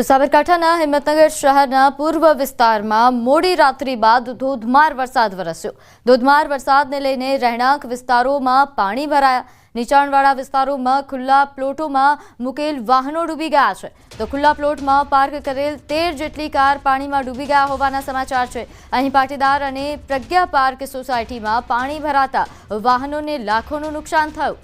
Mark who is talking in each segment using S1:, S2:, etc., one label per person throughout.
S1: તો સાબરકાંઠાના હિંમતનગર શહેરના પૂર્વ વિસ્તારમાં મોડી રાત્રિ બાદ ધોધમાર વરસાદ વરસ્યો. ધોધમાર વરસાદને લઈને રહેણાંક વિસ્તારોમાં પાણી ભરાયા. નીચાણવાળા વિસ્તારોમાં ખુલ્લા પ્લોટોમાં મૂકેલ વાહનો ડૂબી ગયા છે. તો ખુલ્લા પ્લોટમાં પાર્ક કરેલ તેર જેટલી કાર પાણીમાં ડૂબી ગયા હોવાના સમાચાર છે. અહીં પાટીદાર અને પ્રજ્ઞા પાર્ક સોસાયટીમાં પાણી ભરાતા વાહનોને લાખોનું નુકસાન થયું.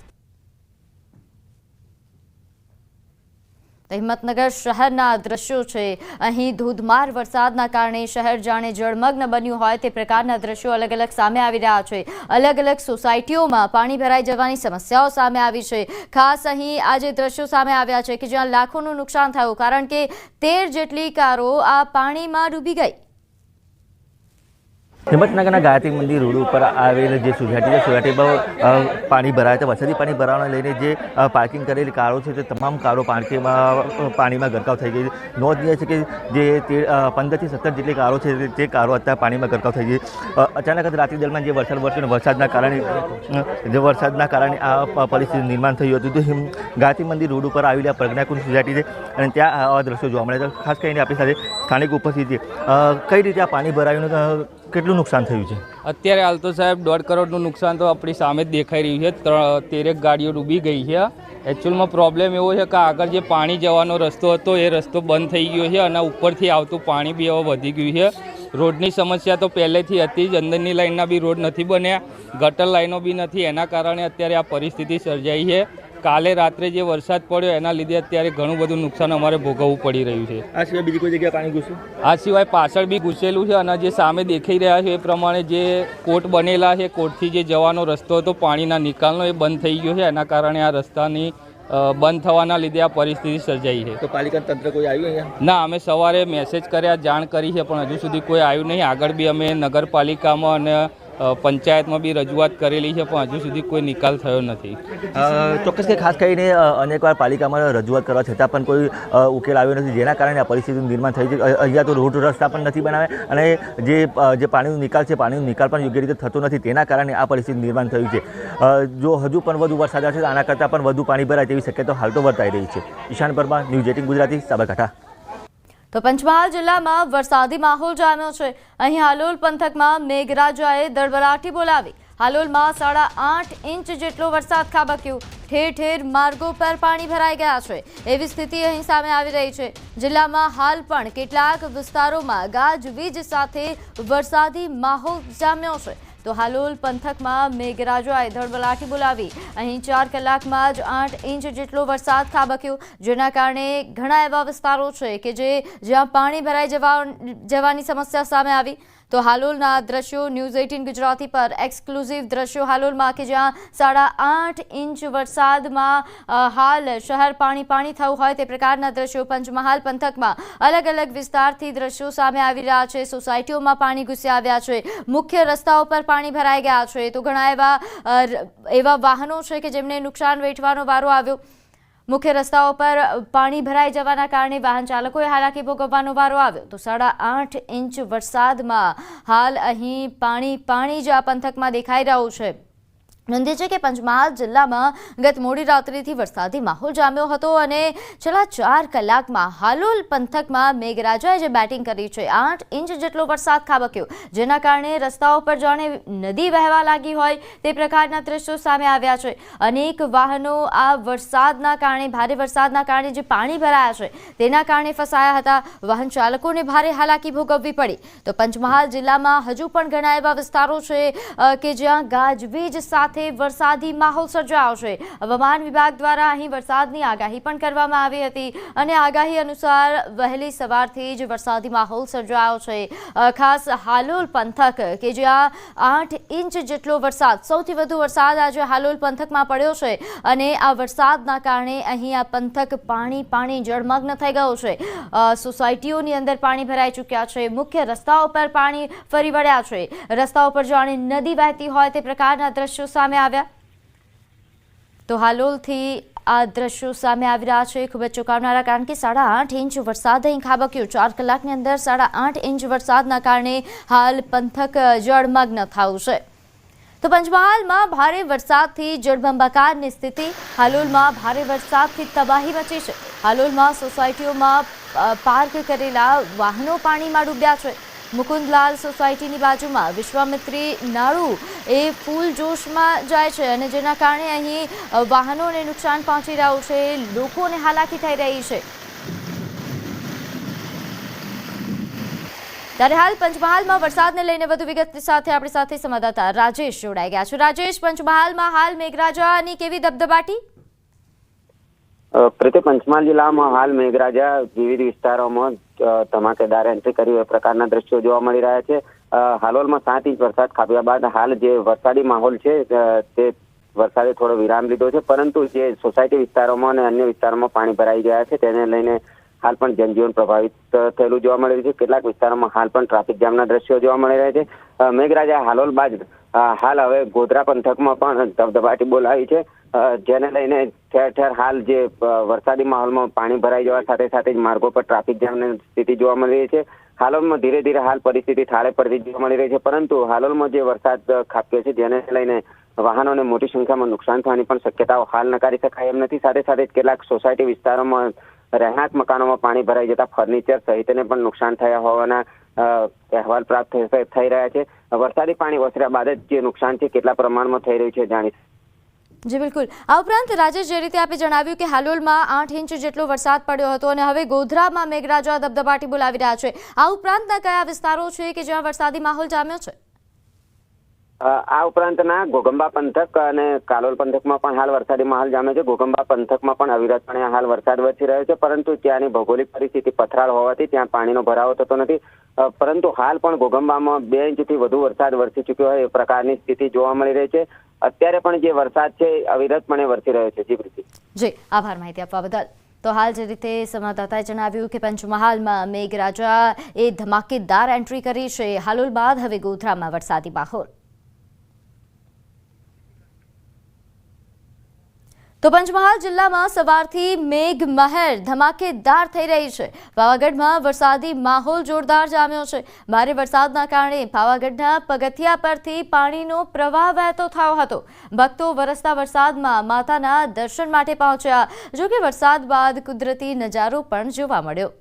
S1: હિંમતનગર શહેરના દ્રશ્યો છે. અહીં ધોધમાર વરસાદના કારણે શહેર જાણે જળમગ્ન બન્યું હોય તે પ્રકારના દ્રશ્યો અલગ અલગ સામે આવી રહ્યા છે. અલગ અલગ સોસાયટીઓમાં પાણી ભરાઈ જવાની સમસ્યાઓ સામે આવી છે. ખાસ અહીં આ જે દ્રશ્યો સામે આવ્યા છે કે જ્યાં લાખોનું નુકસાન થયું, કારણ કે તેર જેટલી કારો આ પાણીમાં ડૂબી ગઈ.
S2: હિંમતનગરના ગાયત્રી મંદિર રોડ ઉપર આવેલ જે સોસાયટી છે સોસાયટીમાં પાણી ભરાય છે. વરસાદી પાણી ભરાવાને લઈને જે પાર્કિંગ કરેલી કારો છે, તે તમામ કારો પાર્કિંગમાં પાણીમાં ગરકાવ થઈ ગઈ નોંધનીય છે કે જે તે પંદરથી સત્તર જેટલી કારો છે, તે- તે કારો અત્યારે પાણીમાં ગરકાવ થઈ ગઈ અચાનક જ રાત્રિ દરમિયાન જે વરસાદ વરસ્યો વરસાદના કારણે જે વરસાદના કારણે આ પરિસ્થિતિ નિર્માણ થયું હતું. તો ગાયત્રી મંદિર રોડ ઉપર આવેલી આ પ્રજ્ઞાકુંજ સોસાયટી છે અને ત્યાં આવા દ્રશ્યો જોવા મળે છે. ખાસ કરીને આપણી સાથે સ્થાનિક ઉપસ્થિતિ કઈ રીતે આ પાણી ભરાયું કેટલું નુકસાન થયું છે?
S3: અત્યારે હાલ તો સાહેબ દોઢ કરોડનું નુકસાન તો આપણી સામે જ દેખાઈ રહ્યું છે. તેરેક ગાડીઓ ડૂબી ગઈ છે. એકચ્યુઅલમાં પ્રોબ્લેમ એવો છે કે આગળ જે પાણી જવાનો રસ્તો હતો, એ રસ્તો બંધ થઈ ગયો છે અને ઉપરથી આવતું પાણી બી હવે વધી ગયું છે. રોડની સમસ્યા તો પહેલેથી હતી જ. અંદરની લાઇનના બી રોડ નથી બન્યા. ગટર લાઇનો બી નથી. એના કારણે અત્યારે આ પરિસ્થિતિ સર્જાઈ છે. કાલે રાત્રે જે વરસાદ પડ્યો એના લીધે અત્યારે ઘણું બધું નુકસાન અમારે ભોગવવું પડી રહ્યું છે.
S2: આ સિવાય બીજી કોઈ જગ્યાએ પાણી ઘૂસ્યું?
S3: આ સિવાય પાછળ બી ઘૂસેલું છે અને જે સામે દેખાઈ રહ્યા છે એ પ્રમાણે જે કોટ બનેલા છે કોટથી જે જવાનો રસ્તો હતો પાણીના નિકાલનો એ બંધ થઈ ગયો છે. એના કારણે આ રસ્તાની બંધ થવાના લીધે આ પરિસ્થિતિ સર્જાઈ છે.
S2: તો પાલિકા તંત્ર કોઈ આવ્યું અહીંયા?
S3: ના અમે સવારે મેસેજ કર્યા જાણ કરી છે પણ હજુ સુધી કોઈ આવ્યું નહીં. આગળ બી અમે નગરપાલિકામાં અને પંચાયતમાં બી રજૂઆત કરેલી છે, પણ હજુ સુધી કોઈ નિકાલ થયો નથી.
S2: ચોક્કસ કે ખાસ કરીને અનેકવાર પાલિકામાં રજૂઆત કરવા છતાં પણ કોઈ ઉકેલ આવ્યો નથી. જેના કારણે આ પરિસ્થિતિનું નિર્માણ થઈ છે. અહીંયા તો રોડ રસ્તા પણ નથી બનાવ્યા અને જે જે પાણીનો નિકાલ છે, પાણીનો નિકાલ પણ યોગ્ય રીતે થતો નથી. તેના કારણે આ પરિસ્થિતિનું નિર્માણ થયું છે. જો હજુ પણ વધુ વરસાદ આવશે આના કરતાં પણ વધુ પાણી ભરાય તેવી શક્યતા હાલ તો વર્તાઈ રહી છે. Ishan Parmar, news eighteen Gujarati, Sabarkantha.
S1: તો પંચમહાલ જિલ્લામાં વરસાદી માહોલ જામ્યો છે. અહીં હાલોલ પંથકમાં મેઘરાજાએ દળબલાટી બોલાવી. હાલોલમાં સાડા આઠ ઇંચ જેટલો વરસાદ ખાબક્યો. ઠેર ઠેર માર્ગો પર પાણી ભરાઈ ગયા છે. એવી સ્થિતિ અહીં સામે આવી રહી છે. જિલ્લામાં હાલ પણ કેટલાક વિસ્તારોમાં ગાજવીજ સાથે વરસાદી માહોલ જામ્યો છે. તો હાલોલ પંથકમાં મેઘરાજાએ ધડબલાટી બોલાવી. અહીં ચાર કલાકમાં જ આઠ ઇંચ જેટલો વરસાદ ખાબક્યો, જેના કારણે ઘણા એવા વિસ્તારો છે કે જે જ્યાં પાણી ભરાઈ જવા જવાની સમસ્યા સામે આવી. તો હાલોલના દ્રશ્યો ન્યૂઝ એઇટીન ગુજરાતી પર એક્સક્લુઝિવ દ્રશ્યો હાલોલમાં કે જ્યાં સાડા આઠ ઇંચ વરસાદમાં હાલ શહેર પાણી પાણી થયું હોય તે પ્રકારના દ્રશ્યો પંચમહાલ પંથકમાં અલગ અલગ વિસ્તારથી દ્રશ્યો સામે આવી રહ્યા છે. સોસાયટીઓમાં પાણી ઘૂસી આવ્યા છે. મુખ્ય રસ્તાઓ પર પાણી ભરાઈ ગયા છે. તો ઘણા એવા એવા વાહનો છે કે જેમને નુકસાન વેઠવાનો વારો આવ્યો. મુખ્ય રસ્તાઓ પર પાણી ભરાઈ જવાના કારણે વાહન ચાલકોએ હાલાકી ભોગવવાનો વારો આવ્યો. તો સાડા આઠ ઇંચ વરસાદમાં હાલ અહીં પાણી પાણી જ આ પંથકમાં દેખાઈ રહ્યું છે. નોંધ્ય છે કે પંચમહાલ જિલ્લામાં ગત મોડી રાત્રિથી વરસાદી માહોલ જામ્યો હતો અને છેલ્લા ચાર કલાકમાં હાલોલ પંથકમાં મેઘરાજાએ જે બેટિંગ કરી છે, આઠ ઇંચ જેટલો વરસાદ ખાબક્યો. જેના કારણે રસ્તાઓ પર જાણે નદી વહેવા લાગી હોય તે પ્રકારના દ્રશ્યો સામે આવ્યા છે. અનેક વાહનો આ વરસાદના કારણે, ભારે વરસાદના કારણે જે પાણી ભરાયા છે, તેના કારણે ફસાયા હતા. વાહન ચાલકોને ભારે હાલાકી ભોગવવી પડી. તો પંચમહાલ જિલ્લામાં હજુ પણ ઘણા એવા વિસ્તારો છે કે જ્યાં ગાજવીજ સાથે વરસાદી માહોલ સર્જાયો છે. હવામાન વિભાગ દ્વારા અહીં વરસાદની આગાહી પણ કરવામાં આવી હતી અને આગાહી અનુસાર વહેલી સવારથી જ વરસાદી માહોલ સર્જાયો છે. ખાસ હાલોલ પંથક કે જ્યાં આઠ ઇંચ જેટલો વરસાદ, સૌથી વધુ વરસાદ આજે હાલોલ પંથકમાં પડ્યો છે અને આ વરસાદના કારણે અહીં આ પંથક પાણી પાણી જળમગ્ન થઈ ગયો છે. સોસાયટીઓની અંદર પાણી ભરાઈ ચૂક્યા છે. મુખ્ય રસ્તાઓ પર પાણી ફરી વળ્યા છે. રસ્તાઓ પર જાણે નદી વહેતી હોય તે પ્રકારના દ્રશ્યો સામે આવ્યા? તો હાલોલથી આ દ્રશ્યો સામે આવી રહ્યા છે. ખૂબ જ ચોંકાવનારા કારણ કે સાડા આઠ ઇંચ વરસાદ અહીં ખાબક્યો. ચાર કલાકની અંદર સાડા આઠ ઇંચ વરસાદના કારણે હાલ પંથક જળમગ્ન થયું છે. તો પંચમહાલમાં ભારે વરસાદથી જળબંબાકારની સ્થિતિ. હાલોલમાં ભારે વરસાદથી તબાહી મચી છે. હાલોલમાં સોસાયટીઓમાં પાર્ક કરેલા વાહનો પાણીમાં ડૂબ્યા છે. મુકુંદલાલ સોસાયટીની બાજુમાં વિશ્વામિત્રી નાળુ એ ફૂલ જોશમાં જાય છે અને જેના કારણે અહીં વાહનોને નુકસાન પહોંચી રહ્યું છે, લોકોને હાલાકી થઈ રહી છે. ત્યારે હાલ પંચમહાલમાં વરસાદને લઈને વધુ વિગત સાથે આપણી સાથે સંવાદદાતા રાજેશ જોડાઈ ગયા છે. રાજેશ, પંચમહાલમાં હાલ મેઘરાજાની કેવી દબદબાટી
S4: પંચમહાલ જિલ્લામાં હાલ મેઘરાજા વિવિધ વિસ્તારોમાં ધમાકેદાર એન્ટ્રી કરી એ પ્રકારના દ્રશ્યો જોવા મળી રહ્યા છે. હાલોલમાં સાત ઇંચ વરસાદ ખાબક્યા બાદ હાલ જે વરસાદી માહોલ છે તે વરસાદે થોડો વિરામ લીધો છે. પરંતુ જે સોસાયટી વિસ્તારોમાં અને અન્ય વિસ્તારોમાં પાણી ભરાઈ ગયા છે, તેને લઈને હાલ પણ જનજીવન પ્રભાવિત થયેલું જોવા મળી રહ્યું છે. કેટલાક વિસ્તારોમાં હાલ પણ ટ્રાફિક જામના દ્રશ્યો જોવા મળી રહ્યા છે. મેઘરાજા, હાલોલ બાદ હાલ હવે ગોધરા પંથકમાં પણ ધબધબાટી બોલાવી છે. જેને લઈને ઠેર ઠેર હાલ જે વરસાદી માહોલમાં પાણી ભરાઈ જવા સાથે સાથે જ માર્ગો પર ટ્રાફિક જામની સ્થિતિ જોવા મળી રહી છે. હાલોલમાં ધીરે ધીરે હાલ પરિસ્થિતિ થાળે પડતી જોવા મળી રહી છે, પરંતુ હાલોલમાં જે વરસાદ ખાબક્યો છે, જેને લઈને વાહનોને મોટી સંખ્યામાં નુકસાન થવાની પણ શક્યતાઓ હાલ નકારી શકાય એમ નથી. સાથે સાથે કેટલાક સોસાયટી વિસ્તારોમાં રહેણાંક મકાનોમાં પાણી ભરાઈ જતા ફર્નિચર સહિતને પણ નુકસાન થયા હોવાના અહેવાલ પ્રાપ્ત થઈ રહ્યા છે. વરસાદી પાણી ઓસર્યા બાદ જે નુકસાન છે, કેટલા પ્રમાણમાં થઈ રહ્યું છે, જાણી
S1: જી, બિલકુલ. આ ઉપરાંત રાજેશ જે રીતે આપે જણાવ્યું કે હાલોલમાં આઠ ઇંચ જેટલો વરસાદ પડ્યો હતો અને હવે ગોધરામાં મેઘરાજા દબદબાટી બોલાવી રહ્યા છે. આ ઉપરાંતના કયા વિસ્તારો છે કે જ્યાં વરસાદી માહોલ જામ્યો છે?
S4: આ ઉપરાંતના ઘોગંબા પંથક અને કાલોલ પંથકમાં પણ હાલ વરસાદી માહોલ જામે છે. ઘોગંબા પંથકમાં પણ અવિરતપણે હાલ વરસાદ વરસી રહ્યો છે, પરંતુ ત્યાંની ભૌગોલિક પરિસ્થિતિ પથરાળ હોવાથી ત્યાં પાણીનો ભરાવો થતો નથી. પરંતુ હાલ પણ ઘોગંબામાં બે ઇંચથી વધુ વરસાદ વરસી ચૂક્યો હોય એ પ્રકારની સ્થિતિ જોવા મળી રહી છે. અત્યારે પણ જે વરસાદ છે અવિરતપણે વરસી રહ્યો છે. જી પ્રીતિ.
S1: જી, આભાર માહિતી આપવા બદલ. તો હાલ જે રીતે સંવાદદાતાએ જણાવ્યું કે પંચમહાલમાં મેઘરાજા એ ધમાકેદાર એન્ટ્રી કરી છે. હાલોલ બાદ હવે ગોધરામાં વરસાદી માહોલ. તો પંચમહાલ જિલ્લામાં સવારથી મેઘ મહેર ધમાકેદાર થઈ રહી છે. પાવાગઢમાં વરસાદી માહોલ જોરદાર જામ્યો છે. ભારે વરસાદના કારણે પાવાગઢના પગથિયા પરથી પાણીનો પ્રવાહ વહેતો થયો હતો. ભક્તો વરસતા વરસાદમાં માતાના દર્શન માટે પહોંચ્યા. જો કે વરસાદ બાદ કુદરતી નજારો પણ જોવા મળ્યો.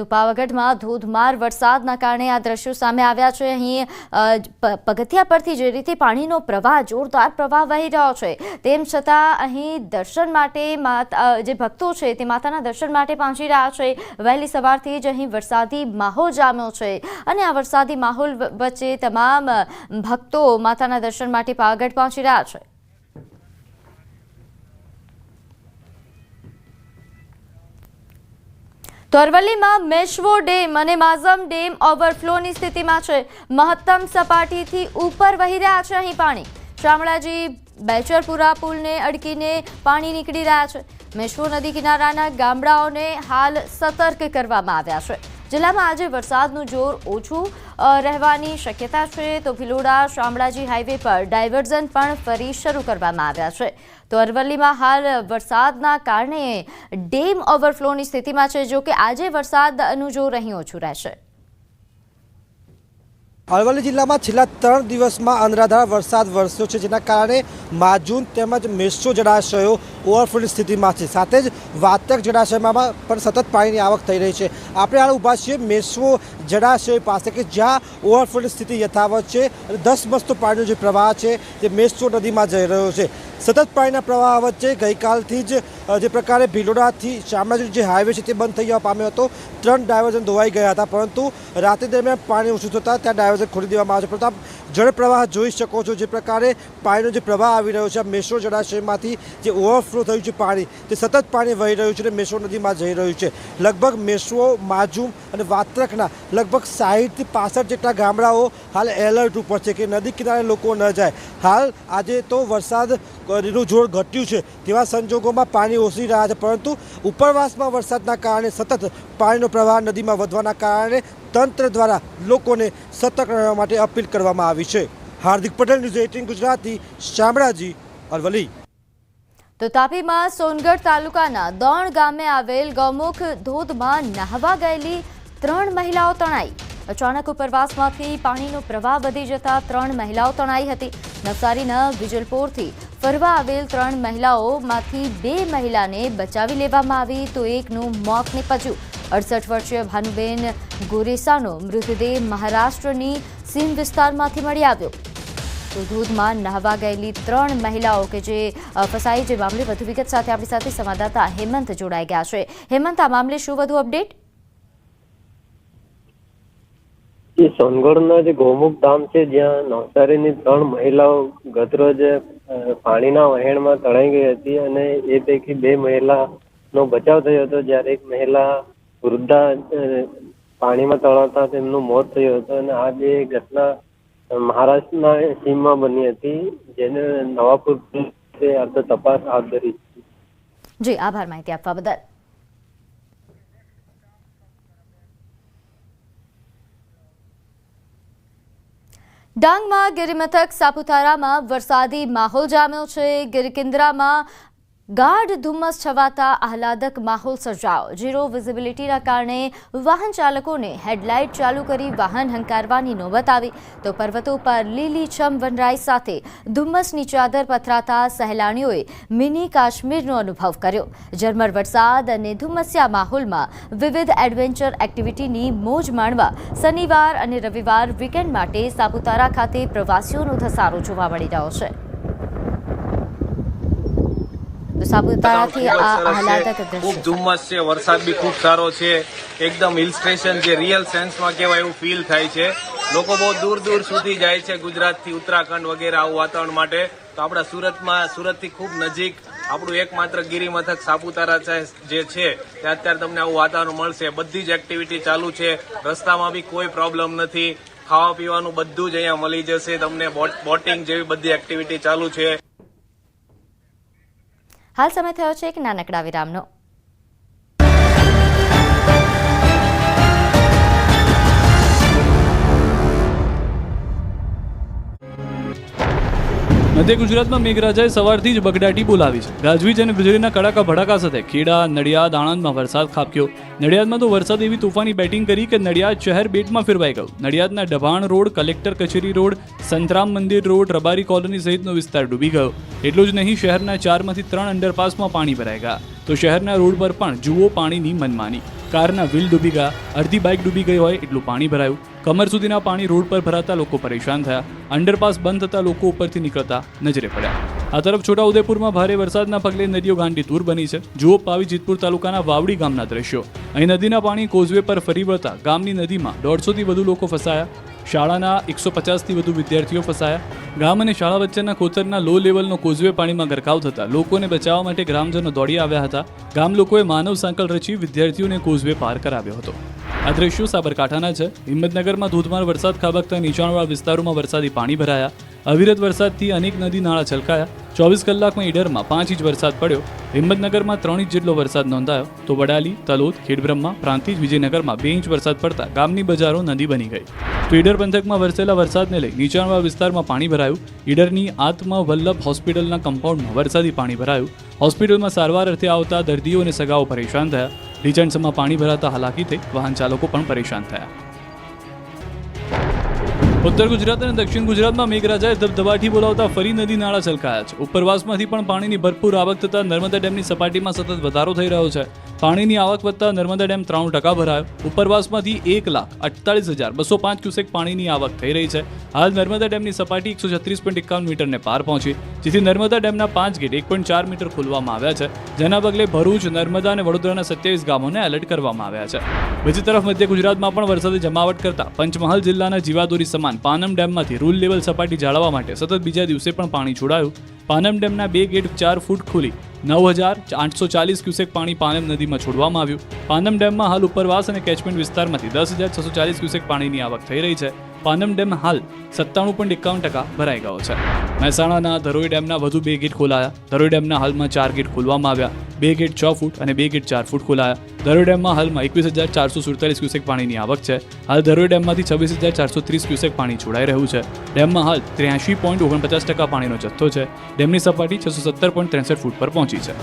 S1: તો પાવાગઢમાં ધોધમાર વરસાદના કારણે આ દ્રશ્યો સામે આવ્યા છે. અહીં પગથિયા પરથી જે રીતે પાણીનો પ્રવાહ, જોરદાર પ્રવાહ વહી રહ્યો છે, તેમ છતાં અહીં દર્શન માટે જે ભક્તો છે તે માતાના દર્શન માટે પહોંચી રહ્યા છે. વહેલી સવારથી જ અહીં વરસાદી માહોલ જામ્યો છે અને આ વરસાદી માહોલ વચ્ચે તમામ ભક્તો માતાના દર્શન માટે પાવાગઢ પહોંચી રહ્યા છે. તો અરવલ્લીમાં મેશ્વો ડેમ અને માઝમ ડેમ ઓવરફ્લોની સ્થિતિમાં છે. મહત્તમ સપાટીથી ઉપર વહી રહ્યા છે અહીં પાણી. શામળાજી બેચરપુરા પુલને અડકીને પાણી નીકળી રહ્યા છે. મેશ્વો નદી કિનારાના ગામડાઓને હાલ સતર્ક કરવામાં આવ્યા છે. જિલ્લામાં આજે વરસાદનું જોર ઓછું રહેવાની શક્યતા છે. તો ભિલોડા, શામળાજી હાઈવે પર ડાયવર્ઝન પણ ફરી શરૂ કરવામાં આવ્યા છે. તો અરવલ્લીમાં હાલ વરસાદના કારણે ડેમ ઓવરફ્લોની સ્થિતિમાં છે જો કે આજે વરસાદનું જોર અહીં ઓછું રહેશે.
S5: અરવલ્લી જિલ્લામાં છેલ્લા ત્રણ દિવસમાં અનરાધાર વરસાદ વરસ્યો છે, જેના કારણે માજૂન તેમજ મેસો જળાશયો ઓવરફ્લોની સ્થિતિમાં છે. સાથે જ વાતક જળાશયમાં પણ સતત પાણીની આવક થઈ રહી છે. આપણે હાલ ઊભા છીએ મેસો જળાશય પાસે, કે જ્યાં ઓવરફ્લોની સ્થિતિ યથાવત છે અને દસ મસ્તો પાણીનો જે પ્રવાહ છે, તે મેસો નદીમાં જઈ રહ્યો છે. સતત પાણીના પ્રવાહ વચ્ચે ગઈકાલથી જ જે પ્રકારે ભીલોડાથી શામળાજી જે હાઈવે છે તે બંધ થઈ જવા પામ્યો હતો. ત્રણ ડાયવર્ઝન ધોવાઈ ગયા હતા, પરંતુ રાત્રિ દરમિયાન પાણી ઓછું થતાં ત્યાં ડાયવર્ઝન ખોલી દેવામાં આવે છે. પરંતુ આપ જળ પ્રવાહ જોઈ શકો છો જે પ્રકારે પાણીનો જે પ્રવાહ આવી રહ્યો છે, આ જળાશયમાંથી જે ઓવરફ્લો થયું છે પાણી, તે સતત પાણી વહી રહ્યું છે અને મેસો નદીમાં જઈ રહ્યું છે. લગભગ મેસો માજુમ અને વાત્રકના લગભગ સાહીઠથી પાસઠ જેટલા ગામડાઓ હાલ એલર્ટ ઉપર છે કે નદી કિનારે લોકો ન જાય. હાલ આજે તો વરસાદનું જોર ઘટ્યું છે, તેવા સંજોગોમાં પાણી ઓસરી રહ્યા છે, પરંતુ ઉપરવાસમાં વરસાદના કારણે સતત પાણીનો પ્રવાહ નદીમાં વધવાના કારણે તંત્ર દ્વારા લોકોને સતર્ક રહેવા માટે અપીલ કરવામાં આવી છે. Hardik Patel, news eighteen Gujarati, Shamlaji, Aravalli.
S1: તો તાપીમાં સોનગઢ તાલુકાના દોણ ગામે આવેલ ગૌમુખ ધોધમાં નાહવા ગયેલી ત્રણ મહિલાઓ તણાઈ. અચાનક ઉપરવાસમાંથી પાણીનો પ્રવાહ વધી જતા ત્રણ મહિલાઓ તણાઈ હતી. નવસારીના વિજલપોરથી ફરવા આવેલ ત્રણ મહિલાઓમાંથી બે મહિલાને બચાવી લેવામાં આવી તો એકનું મોત નિપજ્યું. અડસઠ વર્ષીય ભાનુબેન ગોરેસાનો મૃતદેહ મહારાષ્ટ્રની સીમ વિસ્તારમાંથી મળી આવ્યો. તો ધોધમાં નહાવા ગયેલી ત્રણ મહિલાઓ કે જે ફસાઈ જે મામલે વધુ વિગત સાથે આપણી સાથે સંવાદદાતા હેમંત જોડાઈ ગયા છે. હેમંત, આ મામલે શું વધુ અપડેટ?
S6: એ સોનગઢના જે ગૌમુખ ધામ છે, જ્યાં નવસારીની ત્રણ મહિલાઓ ગતરોજ પાણીના વહેણમાં તણાઈ ગઈ હતી અને એ પૈકી બે મહિલાનો બચાવ થયો હતો, જ્યારે એક મહિલા વૃદ્ધા પાણીમાં તણાતા તેમનું મોત થયું હતું અને આ બે ઘટના મહારાષ્ટ્રના સીમમાં બની હતી, જેને નવાપુર પોલીસે આ તપાસ હાથ ધરી છે.
S1: જી, આભાર માહિતી આપવા બદલ. ડાંગમાં ગિરિમથક સાપુતારામાં વરસાદી માહોલ જામ્યો છે. ગિરકિન્દ્રામાં ગાઢ ધુમ્મસ છવાતા આહલાદક માહોલ સર્જાયો. ઝીરો વિઝિબિલિટીના કારણે વાહન ચાલકોને હેડલાઇટ ચાલુ કરી વાહન હંકારવાની નોબત આવી. તો પર્વતો પર લીલીછમ વનરાઈ સાથે ધુમ્મસની ચાદર પથરાતા સહેલાણીઓએ મિની કાશ્મીરનો અનુભવ કર્યો. ઝરમર વરસાદ અને ધુમ્મસ્યા માહોલમાં વિવિધ એડવેન્ચર એક્ટિવિટીની મોજ માણવા શનિવાર અને રવિવાર વીકેન્ડ માટે સાપુતારા ખાતે પ્રવાસીઓનો ધસારો જોવા મળી રહ્યો છે. તો સાપુતારાથી આ આહલાદક
S7: ખૂબ ધુમ્મસ છે. વરસાદ બી ખૂબ સારો છે. એકદમ હિલ સ્ટેશન જે રિયલ સેન્સમાં કહેવાય એવું ફીલ થાય છે. લોકો બહુ દૂર દૂર સુધી જાય છે ગુજરાતથી ઉત્તરાખંડ વગેરે આવું વાતાવરણ માટે. તો આપણા સુરતમાં સુરતથી ખૂબ નજીક આપણું એકમાત્ર ગિરિમથક સાપુતારા છે- જે છે ત્યાં અત્યારે તમને આવું વાતાવરણ મળશે. બધી જ એક્ટિવિટી ચાલુ છે. રસ્તામાં બી કોઈ પ્રોબ્લેમ નથી. ખાવા પીવાનું બધું જ અહીંયા મળી જશે. તમને બોટ- બોટિંગ જેવી બધી એક્ટિવિટી ચાલુ છે.
S1: હાલ સમય થયો છે એક નાનકડા વિરામનો.
S8: મધ્ય ગુજરાતમાં મેઘરાજાએ સવારથી જ બગડાટી બોલાવી છે. ગાજવીજ અને વીજળીના કડાકા ભડાકા સાથે ખેડા, નડિયાદ, આણંદમાં વરસાદ ખાબક્યો. નડિયાદમાં તો વરસાદ એવી તોફાની બેટિંગ કરી કે નડિયાદ શહેર બેટમાં ફેરવાઈ ગયું. નડિયાદના ડભાણ રોડ, કલેક્ટર કચેરી રોડ, સંતરામ મંદિર રોડ, રબારી કોલોની સહિતનો વિસ્તાર ડૂબી ગયો. એટલું જ નહીં, શહેરના ચારમાંથી ત્રણ અંડરપાસમાં પાણી ભરાઈ ગયા. તો શહેરના રોડ પર પણ જુઓ પાણીની મનમાની. કારના વ્હીલ ડૂબી ગયા, અડધી બાઇક ડૂબી ગઈ હોય એટલું પાણી ભરાયું. કમર સુધીના પાણી રોડ પર ભરાતા લોકો પરેશાન થયા. અંડરપાસ બંધ થતા લોકો ઉપરથી નીકળતા નજરે પડ્યા. આ તરફ છોટાઉદેપુરમાં ભારે વરસાદના પગલે નદીઓ ગાંડી દૂર બની છે. જુઓ પાવી જીતપુર તાલુકાના વાવડી ગામના દ્રશ્યો. અહીં નદીના પાણી કોઝવે પર ફરી વળતા ગામની નદીમાં દોઢસોથી વધુ લોકો ફસાયા. શાળાના એકસો પચાસથી વધુ વિદ્યાર્થીઓ ફસાયા. ગામ અને શાળા વચ્ચેના કોતરના લો લેવલનો કોઝવે પાણીમાં ગરકાવ થતા લોકોને બચાવવા માટે ગ્રામજનો દોડી આવ્યા હતા. ગામ લોકોએ માનવ સાંકળ રચી વિદ્યાર્થીઓને કોઝવે પાર કરાવ્યો હતો. આ દ્રશ્યો સાબરકાંઠાના છે. હિંમતનગરમાં ધોધમાર વરસાદ ખાબકતા નીચાણવાળા વિસ્તારોમાં વરસાદી પાણી ભરાયા. અવિરત વરસાદથી અનેક નદી નાળા છલકાયા. ચોવીસ કલાકમાં ઈડરમાં પાંચ ઇંચ વરસાદ પડ્યો. હિંમતનગરમાં ત્રણ ઇંચ જેટલો વરસાદ નોંધાયો. તો વડાલી, તલોદ, ખેડબ્રહ્મા, પ્રાંતિજ વિજયનગરમાં બે ઇંચ વરસાદ પડતા ગામની બજારો નદી બની ગઈ. તો ઈડર પંથકમાં વરસેલા વરસાદને લઈ નીચાણવાળા વિસ્તારમાં પાણી ભરાયું. ઈડરની આત્મા વલ્લભ હોસ્પિટલના કમ્પાઉન્ડમાં વરસાદી પાણી ભરાયું. હોસ્પિટલમાં સારવાર અર્થે આવતા દર્દીઓ અને સગાઓ પરેશાન થયા. રીચણસમાં પાણી ભરાતા હાલાકી થઈ વાહન ચાલકો પણ પરેશાન થયા. ઉત્તર ગુજરાત અને દક્ષિણ ગુજરાતમાં મેઘરાજાએ ધબધબાટી બોલાવતા ફરી નદી નાળા છલકાયા છે. ઉપરવાસમાંથી પણ પાણીની ભરપૂર આવક થતાં નર્મદા ડેમની સપાટીમાં સતત વધારો થઈ રહ્યો છે. પાણીની આવક વધતા નર્મદા ડેમ ત્રાણું ટકા ભરાયો. ઉપરવાસમાંથી એક લાખ અડતાલીસ હજાર બસો પાંચ ક્યુસેક પાણીની આવક થઈ રહી છે. હાલ નર્મદા ડેમની સપાટી એકસો છત્રીસ પોઈન્ટ એકાવન મીટરને પાર પહોંચી, જેથી નર્મદા ડેમના પાંચ ગેટ એક પોઈન્ટ ચાર મીટર ખોલવામાં આવ્યા છે. જેના પગલે ભરૂચ, નર્મદા અને વડોદરાના સત્યાવીસ ગામોને એલર્ટ કરવામાં આવ્યા છે. બીજી તરફ મધ્ય ગુજરાતમાં પણ વરસાદે જમાવટ કરતા પંચમહાલ જિલ્લાના જીવાદોરી સમાન પાનમ ડેમમાંથી રૂલ લેવલ સપાટી જાળવવા માટે સતત બીજા દિવસે પણ પાણી છોડાયું. પાનમ ડેમના બે ગેટ ચાર ફૂટ ખુલી, નવ હજાર આઠસો ચાલીસ ક્યુસેક પાણી પાનમ નદીમાં છોડવામાં આવ્યું. પાનમ ડેમમાં હાલ ઉપરવાસ અને કેચમેન્ટ વિસ્તારમાંથી દસ હજાર છસો ચાલીસ ક્યુસેક પાણીની આવક થઈ રહી છે. પાનમ ડેમ હાલ સત્તાણું પોઈન્ટ એકાવન ટકા ભરાઈ ગયો છે. મહેસાણાના ધરોઈ ડેમના વધુ બે ગેટ ખોલાયા. ધરોઈ ડેમના હાલમાં ચાર ગેટ ખોલવામાં આવ્યા. બે ગેટ છ ફૂટ અને બે ગેટ ચાર ફૂટ ખોલાયા. ધરોઈ ડેમમાં હાલમાં એકવીસ હજાર ચારસો સુડતાલીસ ક્યુસેક પાણીની આવક છે. હાલ ધરોઈ ડેમમાંથી છવ્વીસ હજાર ચારસો ત્રીસ ક્યુસેક પાણી છોડાઈ રહ્યું છે. ડેમમાં હાલ ત્ર્યાસી પોઈન્ટ ઓગણપચાસ ટકા પાણીનો જથ્થો છે. ડેમની સપાટી છસો સત્તર પોઈન્ટ ત્રેસઠ ફૂટ પર પહોંચી છે.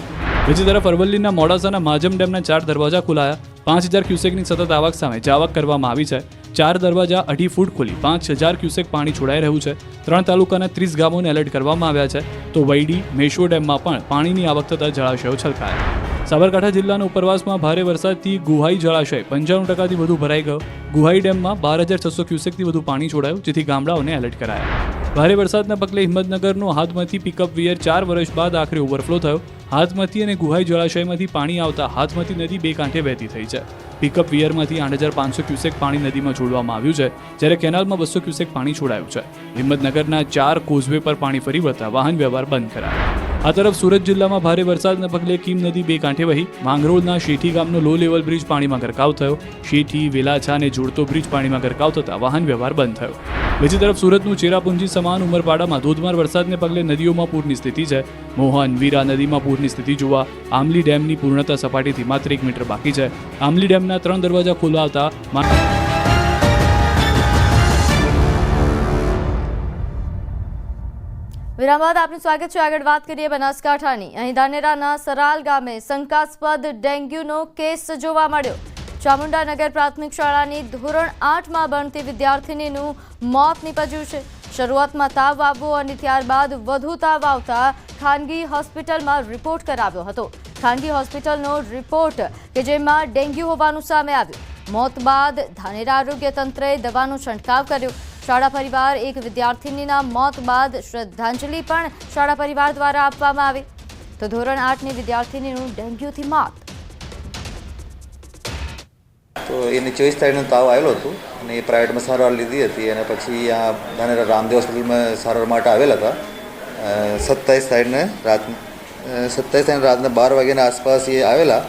S8: બીજી તરફ અરવલ્લીના મોડાસાના માજમ ડેમના ચાર દરવાજા ખોલાયા. પાંચ હજાર ક્યુસેકની સતત આવક સામે જાવક કરવામાં આવી છે. ચાર દરવાજા, અઢી ફૂટ ખોલી, પાંચ હજાર ક્યુસેક પાણી છોડાઈ રહ્યું છે. ત્રણ તાલુકાના ત્રીસ ગામોને એલર્ટ કરવામાં આવ્યા છે. તો વૈડી, મેશો ડેમમાં પણ પાણીની આવક થતાં જળાશયો છલકાયા. સાબરકાંઠા જિલ્લાના ઉપરવાસમાં ભારે વરસાદથી ગુહાઈ જળાશય પંચાણું ટકાથી વધુ ભરાઈ ગયો. ગુહાઈ ડેમમાં બાર હજાર છસો ક્યુસેકથી વધુ પાણી છોડાયું, જેથી ગામડાઓને એલર્ટ કરાયા. ભારે વરસાદના પગલે હિંમતનગરનો હાથમતી પિકઅપ વિયર ચાર વર્ષ બાદ આખરે ઓવરફ્લો થયો. હાથમતી અને ગુહાઈ જળાશયમાંથી પાણી આવતા હાથમતી નદી બે કાંઠે વહેતી થઈ છે. પિકઅપ વિયરમાંથી આઠ હજાર પાંચસો ક્યુસેક પાણી નદીમાં છોડવામાં આવ્યું છે, જ્યારે કેનાલમાં બસો ક્યુસેક પાણી છોડાયું છે. હિંમતનગરના ચાર કોઝવે પર પાણી ફરી વળતા વાહન વ્યવહાર બંધ કરાયો. આ તરફ સુરત જિલ્લામાં ભારે વરસાદના પગલે કીમ નદી બે કાંઠે વહી. માંગરોળના શેઠી ગામનો લો લેવલ બ્રિજ પાણીમાં ગરકાવ થયો. શેઠી, વેલાછાને જોડતો બ્રિજ પાણીમાં ગરકાવ થતા વાહન વ્યવહાર બંધ થયો. બીજી તરફ સુરતનું ચેરાપુંજી સમાન ઉમરપાડામાં ધોધમાર વરસાદને પગલે નદીઓમાં પૂરની સ્થિતિ છે. મોહન વીરા નદીમાં પૂરની સ્થિતિ જોવા આમલી ડેમની પૂર્ણતા સપાટીથી માત્ર એક મીટર બાકી છે. આમલી ડેમના ત્રણ દરવાજા ખોલાવતા
S1: વિરામ બાદ આપનું સ્વાગત છે. આગળ વાત કરીએ બનાસકાંઠાની. અહીં ધાનેરાના સરાલ ગામે શંકાસ્પદ ડેન્ગ્યુનો કેસ જોવા મળ્યો. ચામુંડાનગર પ્રાથમિક શાળાની ધોરણ આઠમાં ભણતી વિદ્યાર્થિનીનું મોત નીપજ્યું છે. શરૂઆતમાં તાવ આવવો અને ત્યારબાદ વધુ તાવ આવતા ખાનગી હોસ્પિટલમાં રિપોર્ટ કરાવ્યો હતો. ખાનગી હોસ્પિટલનો રિપોર્ટ કે જેમાં ડેન્ગ્યુ હોવાનું સામે આવ્યું. મોત બાદ ધાનેરા આરોગ્ય તંત્રએ દવાનો છંટકાવ કર્યો. શાળા પરિવાર એક વિદ્યાર્થિનીના મોત બાદ શ્રદ્ધાંજલિ પણ શાળા પરિવાર દ્વારા આપવામાં આવી. તો ધોરણ આઠની વિદ્યાર્થિનીનું ડેન્ગ્યુથી મોત.
S9: તો એને ચોવીસ તારીખનો તાવ આવેલો હતો અને એ પ્રાઇવેટમાં સારવાર લીધી હતી અને પછી આ ધાનેરા રામદેવ હોસ્પિટલમાં સારવાર માટે આવેલા હતા. સત્તાવીસ તારીખને રાત સત્તાવીસ તારીખ રાતના બાર વાગ્યાના આસપાસ એ આવેલા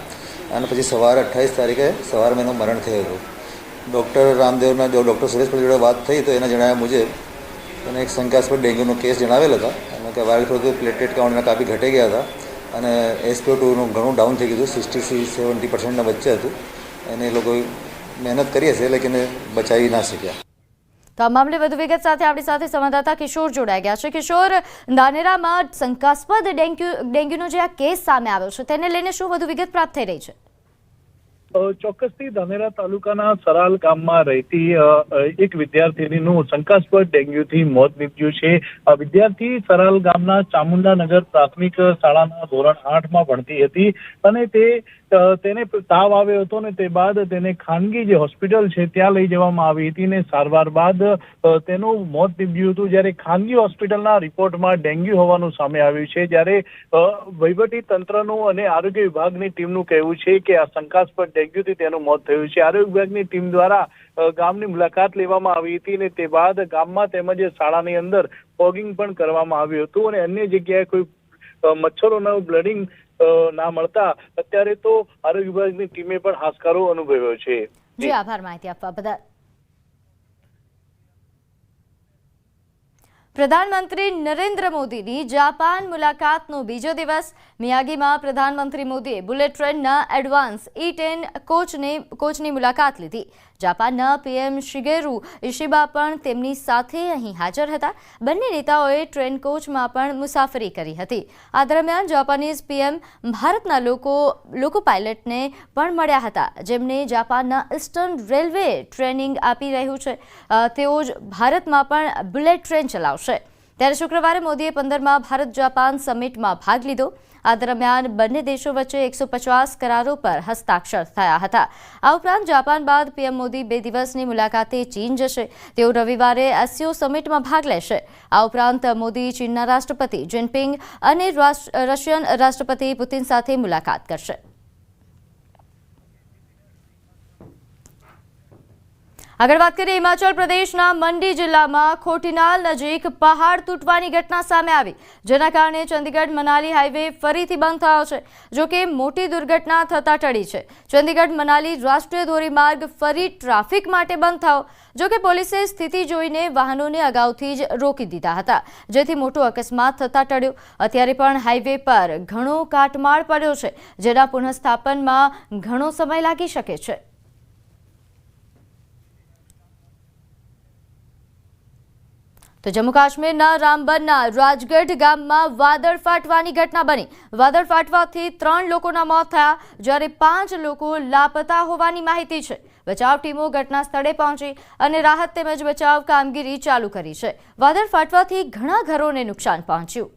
S9: અને પછી સવારે અઠ્ઠાવીસ તારીખે સવારમાં એનું મરણ થયું હતું. ડૉક્ટર રામદેવના જો ડૉક્ટર સુરેશ પટેલ જોડે વાત થઈ તો એના જણાવ્યા મુજબ, એને એક શંકાસ્પદ ડેન્ગ્યુનો કેસ જણાવેલ હતા. એમાં કે વાયરલ થોડું પ્લેટલેટ કાઉન્ટના કાપી ઘટી ગયા હતા. અને એસપીઓ ટુનું ઘણું ડાઉન થઈ ગયું હતું સિક્સટી સેવન્ટી પર્સન્ટના વચ્ચે હતું. અને એ લોકોએ મહેનત કરી હશે લેકિન બચાવી ના શક્યા.
S1: તો આ મામલે વધુ વિગત સાથે આપણી સાથે સંવાદદાતા કિશોર જોડાઈ ગયા છે. કિશોર નાનેરામાં શંકાસ્પદ ડેન્ગ્યુ, ડેન્ગ્યુનો જે આ કેસ સામે આવ્યો છે, તેને લઈને શું વધુ વિગત પ્રાપ્ત થઈ રહી છે?
S10: ચોક્કસથી ધાનેરા તાલુકાના સરાલ ગામમાં રહેતી એક વિદ્યાર્થીનીનું શંકાસ્પદ ડેન્ગ્યુથી મોત નીપજ્યું છે. આ વિદ્યાર્થી સરાલ ગામના ચામુંડાનગર પ્રાથમિક શાળાના ધોરણ આઠમાં ભણતી હતી અને તે તેને તાવ આવ્યો હતો ને તે બાદ તેને ખાનગી જે હોસ્પિટલ છે ત્યાં લઈ જવામાં આવી હતી ને સારવાર બાદ તેનું મોત નીપજ્યું હતું. જ્યારે ખાનગી હોસ્પિટલના રિપોર્ટમાં ડેન્ગ્યુ હોવાનું સામે આવ્યું છે, જ્યારે વહીવટી તંત્રનું અને આરોગ્ય વિભાગની ટીમનું કહેવું છે કે આ શંકાસ્પદ ડેન્ગ્યુથી તેનું મોત થયું છે. આરોગ્ય વિભાગની ટીમ દ્વારા ગામની મુલાકાત લેવામાં આવી હતી અને તે બાદ ગામમાં તેમજ શાળાની અંદર ફોગિંગ પણ કરવામાં આવ્યું હતું અને અન્ય જગ્યાએ કોઈ મચ્છરોનું બ્લડિંગ ના મળતા અત્યારે તો આરોગ્ય વિભાગની ટીમે પણ હાશકારો અનુભવ્યો છે.
S1: જી, આભાર માહિતી આપવા બદલ. પ્રધાનમંત્રી નરેન્દ્ર મોદીની જાપાન મુલાકાતનો બીજો દિવસ. મિયાગીમાં પ્રધાનમંત્રી મોદીએ બુલેટ ટ્રેનના એડવાન્સ ઈ ટેન કોચને, કોચની મુલાકાત લીધી. જાપાનના પીએમ શિગેરુ ઇશિબા પણ તેમની સાથે અહીં હાજર હતા. બંને નેતાઓએ ટ્રેન કોચમાં પણ મુસાફરી કરી હતી. આ દરમિયાન જાપાનીઝ પીએમ ભારતના લોકો લોકો પાયલટને પણ મળ્યા હતા, જેમને જાપાનના ઇસ્ટર્ન રેલવે ટ્રેનિંગ આપી રહ્યું છે. તેઓ જ ભારતમાં પણ બુલેટ ટ્રેન ચલાવશે. ત્યારે શુક્રવારે મોદીએ પંદરમાં ભારત જાપાન સમિટમાં ભાગ લીધો. આ દરમિયાન બંને દેશો વચ્ચે એકસો કરારો પર હસ્તાક્ષર થયા હતા. આ ઉપરાંત જાપાન બાદ પીએમ મોદી બે દિવસની મુલાકાતે ચીન જશે. તેઓ રવિવારે એસસીઓ સમિટમાં ભાગ લેશે. આ ઉપરાંત મોદી ચીનના રાષ્ટ્રપતિ જિનપિંગ અને રશિયન રાષ્ટ્રપતિ પુતિન સાથે મુલાકાત કરશે. આગળ વાત કરીએ હિમાચલ પ્રદેશના મંડી જિલ્લામાં ખોટીનાલ નજીક પહાડ તૂટવાની ઘટના સામે આવી. જેના કારણે ચંદીગઢ મનાલી હાઈવે ફરીથી બંધ થયો છે, જો કે મોટી દુર્ઘટના થતા ટળી છે. ચંદીગઢ મનાલી રાષ્ટ્રીય ધોરીમાર્ગ ફરી ટ્રાફિક માટે બંધ થયો, જો કે પોલીસે સ્થિતિ જોઈને વાહનોને અગાઉથી જ રોકી દીધા હતા, જેથી મોટો અકસ્માત થતા ટળ્યો. અત્યારે પણ હાઈવે પર ઘણો કાટમાળ પડ્યો છે, જેના પુનઃસ્થાપનમાં ઘણો સમય લાગી શકે છે તો તો જમ્મુ કાશ્મીરના રામબનના રાજગઢ ગામમાં વાદળ ફાટવાની ઘટના બની. વાદળ ફાટવાથી ત્રણ લોકોના મોત થયા, જ્યારે પાંચ લોકો લાપતા હોવાની માહિતી છે. બચાવ ટીમો ઘટના સ્થળે પહોંચી અને રાહત તેમજ બચાવ કામગીરી ચાલુ કરી છે. વાદળ ફાટવાથી ઘણા ઘરોને નુકસાન પહોંચ્યું.